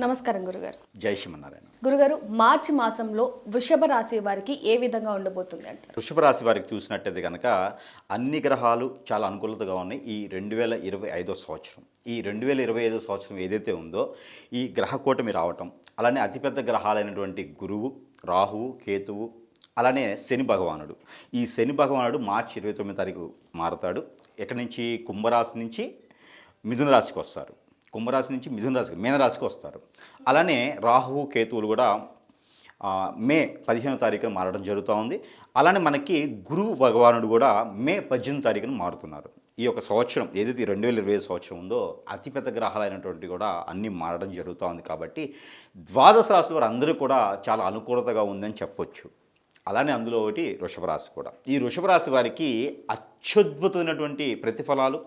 నమస్కారం గురుగారు. జై శ్రీమన్నారాయణ. గురుగారు మార్చి మాసంలో వృషభ రాశి వారికి ఏ విధంగా ఉండబోతుంది అంటారు? వృషభ రాశి వారికి చూసినట్టయితే కనుక అన్ని గ్రహాలు చాలా అనుకూలతగా ఉన్నాయి. ఈ రెండు వేల ఇరవై ఐదో సంవత్సరం. ఈ రెండు వేల ఇరవై ఐదో సంవత్సరం ఏదైతే ఉందో ఈ గ్రహ కూటమి రావటం అలానే అతిపెద్ద గ్రహాలైనటువంటి గురువు రాహువు కేతువు అలానే శని భగవానుడు. ఈ శని భగవానుడు మార్చి ఇరవై తొమ్మిది తారీఖు మారతాడు. ఎక్కడి నుంచి? కుంభరాశి నుంచి మిథున రాశికి వస్తారు. కుంభరాశి నుంచి మిథున రాశికి మీనరాశికి వస్తారు. అలానే రాహువు కేతువులు కూడా మే పదిహేనో తారీఖున మారడం జరుగుతూ ఉంది. అలానే మనకి గురువు భగవానుడు కూడా మే పద్దెనిమిది తారీఖున మారుతున్నారు. ఈ యొక్క సంవత్సరం ఏదైతే రెండు వేల ఇరవై సంవత్సరం ఉందో అతిపెద్ద గ్రహాలైనటువంటి కూడా అన్నీ మారడం జరుగుతూ ఉంది కాబట్టి ద్వాదశ రాశుల వారు అందరూ కూడా చాలా అనుకూలతగా ఉందని చెప్పొచ్చు. అలానే అందులో ఒకటి వృషభ రాశి కూడా. ఈ వృషభ రాశి వారికి అత్యద్భుతమైనటువంటి ప్రతిఫలాలు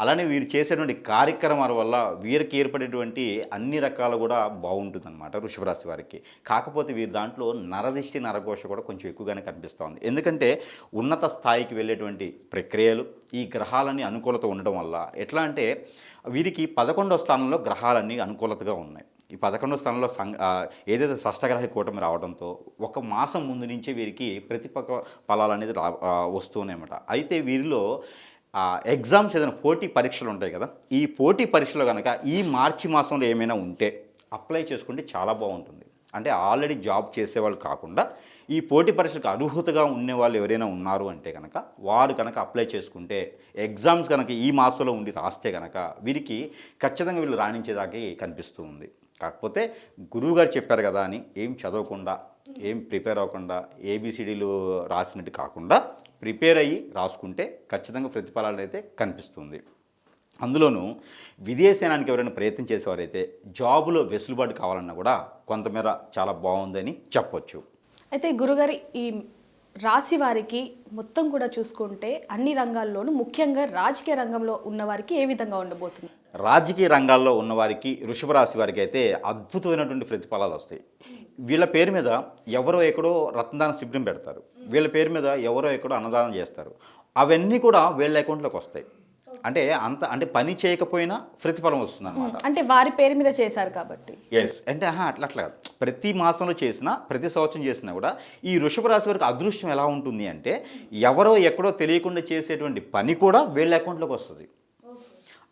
అలానే వీరు చేసేటువంటి కార్యక్రమాల వల్ల వీరికి ఏర్పడేటువంటి అన్ని రకాలు కూడా బాగుంటుందన్నమాట వృషభ రాశి వారికి. కాకపోతే వీరి దాంట్లో నరదిష్టి నరఘోష కూడా కొంచెం ఎక్కువగానే కనిపిస్తోంది ఎందుకంటే ఉన్నత స్థాయికి వెళ్ళేటువంటి ప్రక్రియలు ఈ గ్రహాలన్నీ అనుకూలత ఉండడం వల్ల ఎట్లా అంటే వీరికి పదకొండో స్థానంలో గ్రహాలన్నీ అనుకూలతగా ఉన్నాయి. ఈ పదకొండో స్థానంలో సం ఏదైతే షష్టగ్రహ కూటమి రావడంతో ఒక మాసం ముందు నుంచే వీరికి ప్రతిపక్క ఫలాలు అనేది రా వస్తున్నాయన్నమాట అయితే వీరిలో ఎగ్జామ్స్ ఏదైనా పోటీ పరీక్షలు ఉంటాయి కదా ఈ పోటీ పరీక్షలు కనుక ఈ మార్చి మాసంలో ఏమైనా ఉంటే అప్లై చేసుకుంటే చాలా బాగుంటుంది. అంటే ఆల్రెడీ జాబ్ చేసేవాళ్ళు కాకుండా ఈ పోటీ పరీక్షలకు అర్హతగా ఉండే వాళ్ళు ఎవరైనా ఉన్నారు అంటే కనుక వారు కనుక అప్లై చేసుకుంటే ఎగ్జామ్స్ కనుక ఈ మాసంలో ఉండి రాస్తే కనుక వీరికి ఖచ్చితంగా వీళ్ళు రాణించేదాకే కనిపిస్తూ ఉంది. కాకపోతే గురువుగారు చెప్పారు కదా అని ఏం చదవకుండా ఏం ప్రిపేర్ అవ్వకుండా ఏబిసిడీలు రాసినట్టు కాకుండా ప్రిపేర్ అయ్యి రాసుకుంటే ఖచ్చితంగా ప్రతిఫలాలు అయితే కనిపిస్తుంది. అందులోనూ విదేశానికి ఎవరైనా ప్రయత్నం చేసేవారైతే జాబులో వెసులుబాటు కావాలన్నా కూడా కొంతమేర చాలా బాగుందని చెప్పొచ్చు. అయితే గురుగారి ఈ రాశి వారికి మొత్తం కూడా చూసుకుంటే అన్ని రంగాల్లోనూ ముఖ్యంగా రాజకీయ రంగంలో ఉన్న వారికి ఏ విధంగా ఉండబోతుంది? రాజకీయ రంగాల్లో ఉన్నవారికి వృషభ రాశి వారికి అయితే అద్భుతమైనటువంటి ప్రతిఫలాలు వస్తాయి. వీళ్ళ పేరు మీద ఎవరో ఎక్కడో రత్నదాన శిబిరం పెడతారు. వీళ్ళ పేరు మీద ఎవరో ఎక్కడో అన్నదానం చేస్తారు. అవన్నీ కూడా వీళ్ళ అకౌంట్లోకి వస్తాయి. అంటే అంత అంటే పని చేయకపోయినా ప్రతిఫలం వస్తుంది అనమాట అంటే వారి పేరు మీద చేశారు కాబట్టి. ఎస్ అంటే అట్లా అట్లా. ప్రతి మాసంలో చేసినా ప్రతి సంవత్సరం చేసినా కూడా ఈ వృషభ రాశి వారికి అదృష్టం ఎలా ఉంటుంది అంటే ఎవరో ఎక్కడో తెలియకుండా చేసేటువంటి పని కూడా వీళ్ళ అకౌంట్లోకి వస్తుంది.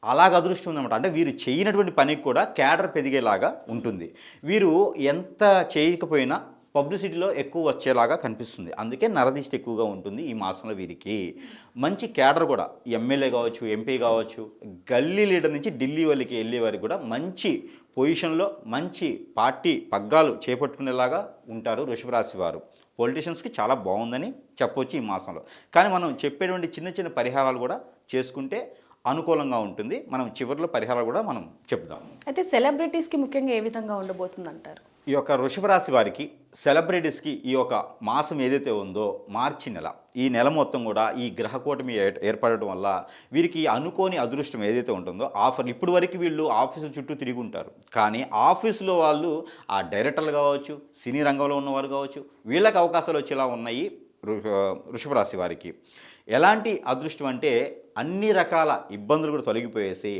అలాగ అదృష్టం ఉందన్నమాట. అంటే వీరు చేయనటువంటి పనికి కూడా క్యాడర్ పెరిగేలాగా ఉంటుంది. వీరు ఎంత చేయకపోయినా పబ్లిసిటీలో ఎక్కువ వచ్చేలాగా కనిపిస్తుంది. అందుకే నరదిష్టి ఎక్కువగా ఉంటుంది ఈ మాసంలో వీరికి. మంచి క్యాడర్ కూడా ఎమ్మెల్యే కావచ్చు ఎంపీ కావచ్చు గల్లీ లీడర్ నుంచి ఢిల్లీ వాళ్ళకి వెళ్ళే వారికి కూడా మంచి పొజిషన్లో మంచి పార్టీ పగ్గాలు చేపట్టుకునేలాగా ఉంటారు వృషభరాశి వారు. పొలిటీషియన్స్కి చాలా బాగుందని చెప్పొచ్చు ఈ మాసంలో. కానీ మనం చెప్పేటువంటి చిన్న చిన్న పరిహారాలు కూడా చేసుకుంటే అనుకూలంగా ఉంటుంది. మనం చివరిలో పరిహారాలు కూడా మనం చెప్దాం. అయితే సెలబ్రిటీస్కి ముఖ్యంగా ఏ విధంగా ఉండబోతుంది అంటారు ఈ యొక్క వృషభ రాశి వారికి సెలబ్రిటీస్కి ఈ యొక్క మాసం ఏదైతే ఉందో మార్చి నెల ఈ నెల మొత్తం కూడా ఈ గ్రహ కూటమి ఏర్పడటం వల్ల వీరికి అనుకోని అదృష్టం ఏదైతే ఉంటుందో ఆఫర్ ఇప్పుడు వరకు వీళ్ళు ఆఫీసుల చుట్టూ తిరిగి ఉంటారు. కానీ ఆఫీసులో వాళ్ళు ఆ డైరెక్టర్లు కావచ్చు సినీ రంగంలో ఉన్నవారు కావచ్చు వీళ్ళకి అవకాశాలు వచ్చేలా ఉన్నాయి వృషభ రాశి వారికి. ఎలాంటి అదృష్టం అంటే అన్ని రకాల ఇబ్బందులు కూడా తొలగిపోయేసి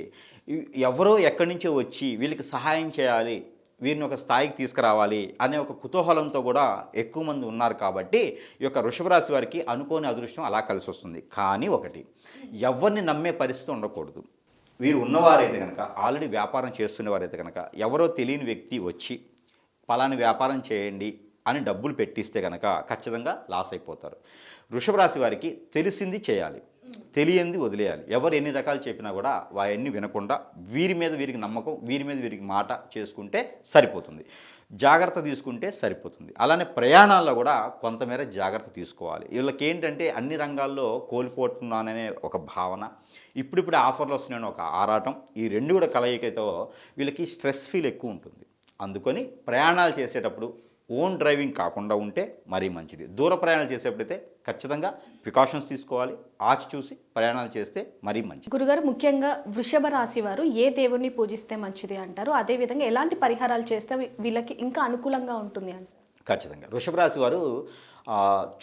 ఎవరో ఎక్కడి నుంచో వచ్చి వీళ్ళకి సహాయం చేయాలి వీరిని ఒక స్థాయికి తీసుకురావాలి అనే ఒక కుతూహలంతో కూడా ఎక్కువ మంది ఉన్నారు కాబట్టి ఈ యొక్క వృషభరాశి వారికి అనుకోని అదృష్టం అలా కలిసి వస్తుంది. కానీ ఒకటి ఎవరిని నమ్మే పరిస్థితి ఉండకూడదు. వీరు ఉన్నవారైతే కనుక ఆల్రెడీ వ్యాపారం చేస్తున్నవారైతే కనుక ఎవరో తెలియని వ్యక్తి వచ్చి పలాని వ్యాపారం చేయండి అని డబ్బులు పెట్టిస్తే కనుక ఖచ్చితంగా లాస్ అయిపోతారు. వృషభ రాశి వారికి తెలిసింది చేయాలి. తెలియంది వదిలేయాలి. ఎవరు ఎన్ని రకాలు చెప్పినా కూడా వాయన్ని వినకుండా వీరి మీద వీరికి నమ్మకం వీరి మీద వీరికి మాట చేసుకుంటే సరిపోతుంది. జాగ్రత్త తీసుకుంటే సరిపోతుంది. అలానే ప్రయాణాల్లో కూడా కొంతమేర జాగ్రత్త తీసుకోవాలి. వీళ్ళకి ఏంటంటే అన్ని రంగాల్లో కోల్పోతున్నాననే ఒక భావన. ఇప్పుడిప్పుడు ఆఫర్లు వస్తున్నాయని ఒక ఆరాటం. ఈ రెండు కూడా కలయికతో వీళ్ళకి స్ట్రెస్ ఫీల్ ఎక్కువ ఉంటుంది. అందుకని ప్రయాణాలు చేసేటప్పుడు ఓన్ డ్రైవింగ్ కాకుండా ఉంటే మరీ మంచిది. దూర ప్రయాణాలు చేసేటప్పుడైతే ఖచ్చితంగా ప్రికాషన్స్ తీసుకోవాలి. ఆచి చూసి ప్రయాణాలు చేస్తే మరీ మంచిది. గురుగారు ముఖ్యంగా వృషభ రాశి వారు ఏ దేవుణ్ణి పూజిస్తే మంచిది అంటారు? అదే విధంగా ఎలాంటి పరిహారాలు చేస్తే వీళ్ళకి ఇంకా అనుకూలంగా ఉంటుంది అని ఖచ్చితంగా. వృషభ రాశి వారు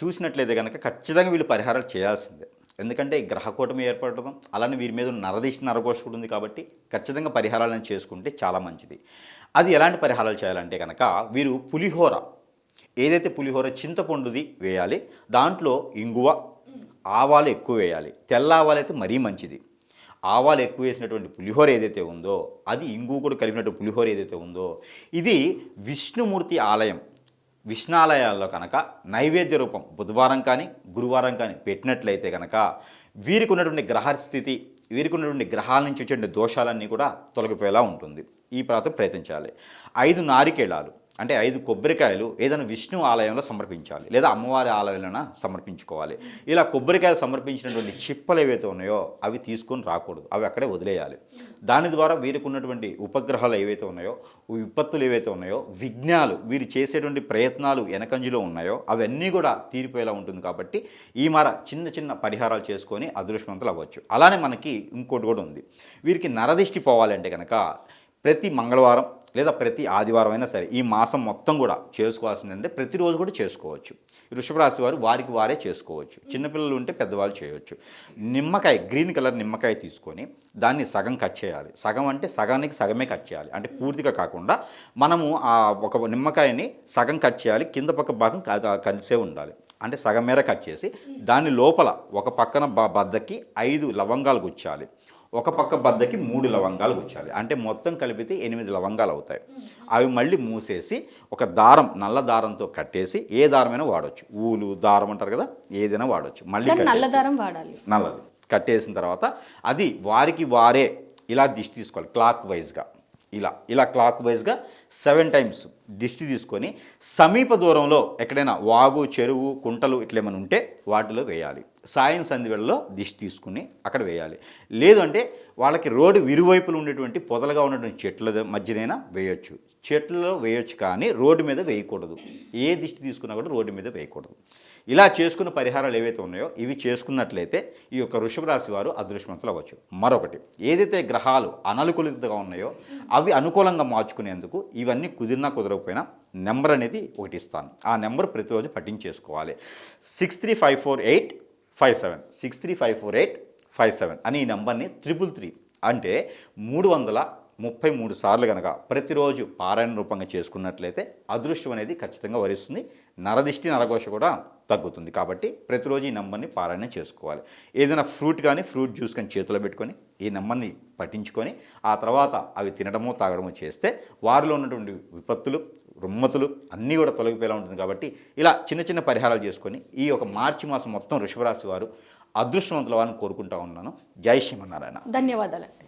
చూసినట్లయితే కనుక ఖచ్చితంగా వీళ్ళు పరిహారాలు చేయాల్సిందే. ఎందుకంటే ఈ గ్రహకూటమి ఏర్పడటం అలానే వీరి మీద ఉన్న నరదిష్టి నరఘోష కూడా ఉంది కాబట్టి ఖచ్చితంగా పరిహారాలను చేసుకుంటే చాలా మంచిది. అది ఎలాంటి పరిహారాలు చేయాలంటే కనుక వీరు పులిహోర ఏదైతే పులిహోర చింతపండుది వేయాలి దాంట్లో ఇంగువ ఆవాలు ఎక్కువ వేయాలి. తెల్ల ఆవాలు అయితే మరీ మంచిది. ఆవాలు ఎక్కువ వేసినటువంటి పులిహోర ఏదైతే ఉందో అది ఇంగు కూడా కలిపినటువంటి పులిహోర ఏదైతే ఉందో ఇది విష్ణుమూర్తి ఆలయం విష్ణాలయాల్లో కనుక నైవేద్య రూపం బుధవారం కానీ గురువారం కానీ పెట్టినట్లయితే కనుక వీరికి ఉన్నటువంటి గ్రహ స్థితి వీరికి ఉన్నటువంటి గ్రహాల నుంచి వచ్చే దోషాలన్నీ కూడా తొలగిపోయేలా ఉంటుంది. ఈ ప్రాంతం ప్రయత్నించాలి. ఐదు నారికేళాలు. అంటే ఐదు కొబ్బరికాయలు ఏదైనా విష్ణు ఆలయంలో సమర్పించాలి లేదా అమ్మవారి ఆలయంలో సమర్పించుకోవాలి. ఇలా కొబ్బరికాయలు సమర్పించినటువంటి చిప్పలు ఏవైతే ఉన్నాయో అవి తీసుకొని రాకూడదు. అవి అక్కడే వదిలేయాలి. దాని ద్వారా వీరికి ఉన్నటువంటి ఉపగ్రహాలు ఏవైతే ఉన్నాయో విపత్తులు ఏవైతే ఉన్నాయో విఘ్నాలు వీరు చేసేటువంటి ప్రయత్నాలు వెనకంజలో ఉన్నాయో అవన్నీ కూడా తీరిపోయేలా ఉంటుంది కాబట్టి ఈ మార చిన్న చిన్న పరిహారాలు చేసుకొని అదృష్టవంతులు అవ్వచ్చు. అలానే మనకి ఇంకోటి కూడా ఉంది. వీరికి నరదిష్టి పోవాలంటే కనుక ప్రతి మంగళవారం లేదా ప్రతి ఆదివారం అయినా సరే ఈ మాసం మొత్తం కూడా చేసుకోవాల్సింది అంటే ప్రతిరోజు కూడా చేసుకోవచ్చు. వృషభ రాశి వారు వారికి వారే చేసుకోవచ్చు. చిన్నపిల్లలు ఉంటే పెద్దవాళ్ళు చేయవచ్చు. నిమ్మకాయ గ్రీన్ కలర్ నిమ్మకాయ తీసుకొని దాన్ని సగం కట్ చేయాలి. సగం అంటే సగానికి సగమే కట్ చేయాలి. అంటే పూర్తిగా కాకుండా మనము ఆ ఒక నిమ్మకాయని సగం కట్ చేయాలి. కింద పక్క భాగం కలిసే ఉండాలి. అంటే సగం మేర కట్ చేసి దాని లోపల ఒక పక్కన బద్దకి ఐదు లవంగాలు గుచ్చాలి. ఒక పక్క బద్దకి మూడు లవంగాలు గుచ్చాలి. అంటే మొత్తం కలిపితే ఎనిమిది లవంగాలు అవుతాయి. అవి మళ్ళీ మూసేసి ఒక దారం నల్ల దారంతో కట్టేసి ఏ దారమైనా వాడచ్చు. ఊలు దారం అంటారు కదా ఏదైనా వాడచ్చు. మళ్ళీ కట్టేసి- నల్లదారం వాడాలి. నల్లది. కట్టేసిన తర్వాత అది వారికి వారే ఇలా దిష్టి తీసుకోవాలి క్లాక్ వైజ్గా. ఇలా ఇలా క్లాక్ వైజ్గా సెవెన్ టైమ్స్ దిష్టి తీసుకొని సమీప దూరంలో ఎక్కడైనా వాగు చెరువు కుంటలు ఇట్లా ఏమైనా ఉంటే వాటిలో వేయాలి. సాయం సంధివేళలో దిష్టి తీసుకుని అక్కడ వేయాలి. లేదంటే వాళ్ళకి రోడ్డు ఇరువైపులు ఉండేటువంటి పొదలుగా ఉన్నటువంటి చెట్ల మధ్యనైనా వేయొచ్చు. చెట్లలో వేయొచ్చు కానీ రోడ్డు మీద వేయకూడదు. ఏ దిష్టి తీసుకున్నా కూడా రోడ్డు మీద వేయకూడదు. ఇలా చేసుకున్న పరిహారాలు ఏవైతే ఉన్నాయో ఇవి చేసుకున్నట్లయితే ఈ యొక్క వృషభ రాశి వారు అదృష్టవంతులు అవ్వచ్చు. మరొకటి ఏదైతే గ్రహాలు అననుకూలితగా ఉన్నాయో అవి అనుకూలంగా మార్చుకునేందుకు ఇవన్నీ కుదిరినా కుదరకపోయినా నెంబర్ అనేది ఒకటి ఇస్తాను. ఆ నెంబర్ ప్రతిరోజు పట్టించేసుకోవాలి. Six three five four eight five seven. Six three five four eight five seven. అని ఈ నెంబర్ని త్రిపుల్ త్రీ అంటే మూడు వందల ముప్పై మూడు సార్లు కనుక ప్రతిరోజు పారాయణ రూపంగా చేసుకున్నట్లయితే అదృష్టం అనేది ఖచ్చితంగా వరిస్తుంది. నరదిష్టి నరఘోష కూడా తగ్గుతుంది. కాబట్టి ప్రతిరోజు ఈ నెంబర్ని పారాయణ చేసుకోవాలి. ఏదైనా ఫ్రూట్ కానీ ఫ్రూట్ జ్యూస్ కానీ చేతిలో పెట్టుకొని ఈ నెంబర్ని పట్టించుకొని ఆ తర్వాత అవి తినడమో తాగడమో చేస్తే వారిలో ఉన్నటువంటి విపత్తులు రుమ్మతులు అన్నీ కూడా తొలగిపోయేలా ఉంటుంది. కాబట్టి ఇలా చిన్న చిన్న పరిహారాలు చేసుకొని ఈ యొక్క మార్చి మాసం మొత్తం వృషభరాశి వారు అదృష్టవంతుల వారిని కోరుకుంటా ఉన్నాను. జై శ్రీమన్నారాయణ. ధన్యవాదాలండి.